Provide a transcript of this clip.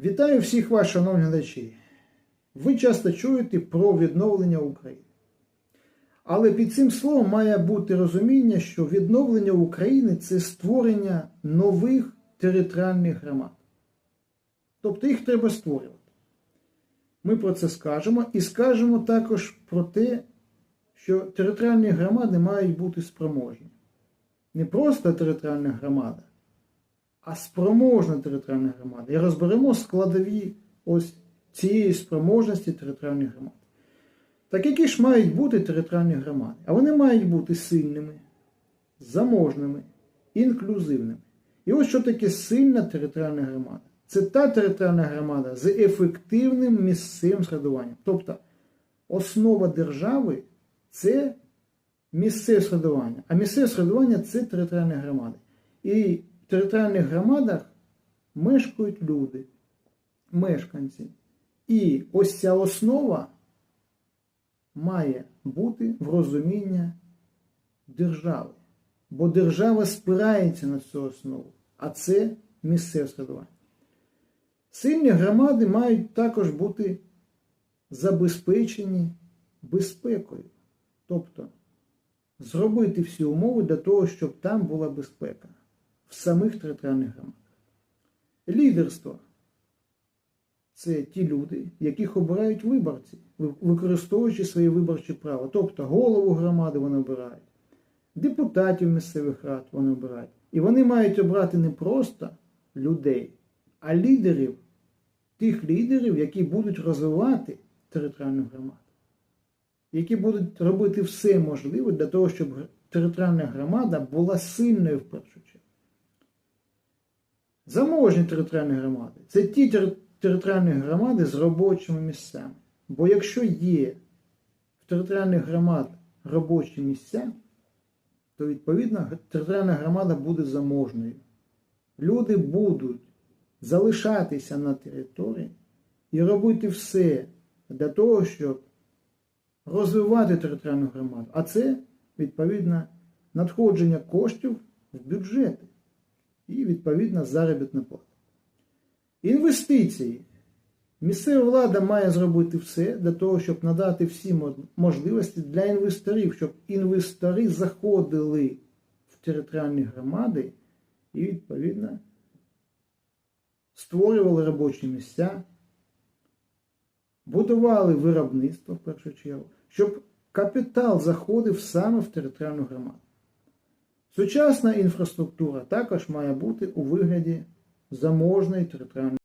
Вітаю всіх вас, шановні глядачі. Ви часто чуєте про відновлення України. Але під цим словом має бути розуміння, що відновлення України це створення нових територіальних громад. Тобто їх треба створювати. Ми про це скажемо і скажемо також про те, що територіальні громади мають бути спроможні. Не просто територіальна громада, а спроможна територіальна громада. І розберемо складові ось цієї спроможності територіальних громад. Так які ж мають бути територіальні громади? А вони мають бути сильними, заможними, інклюзивними. І ось що таке сильна територіальна громада. Це та територіальна громада з ефективним місцевим середуванням. Тобто основа держави це місцеве середування, а місцеве середування це територіальні громади. І територіальних громадах мешкають люди, мешканці. І ось ця основа має бути в розуміння держави. Бо держава спирається на цю основу, а це місцеве середування. Сильні громади мають також бути забезпечені безпекою. Тобто зробити всі умови для того, щоб там була безпека в самих територіальних громадах. Лідерство це ті люди, яких обирають виборці, використовуючи свої виборчі права. Тобто голову громади вони обирають, депутатів місцевих рад вони обирають. І вони мають обрати не просто людей, а лідерів, тих лідерів, які будуть розвивати територіальну громаду, які будуть робити все можливе для того, щоб територіальна громада була сильною в першу чергу. Заможні територіальні громади це ті територіальні громади з робочими місцями. Бо якщо є в територіальних громад робочі місця, то відповідно територіальна громада буде заможною. Люди будуть залишатися на території і робити все для того, щоб розвивати територіальну громаду. А це, відповідно, надходження коштів в бюджети і, відповідно, заробітна плата. Інвестиції. Місцева влада має зробити все для того, щоб надати всі можливості для інвесторів, щоб інвестори заходили в територіальні громади і, відповідно, створювали робочі місця, будували виробництво в першу чергу, щоб капітал заходив саме в територіальну громаду. Сучасна інфраструктура також має бути у вигляді заможної територіальної.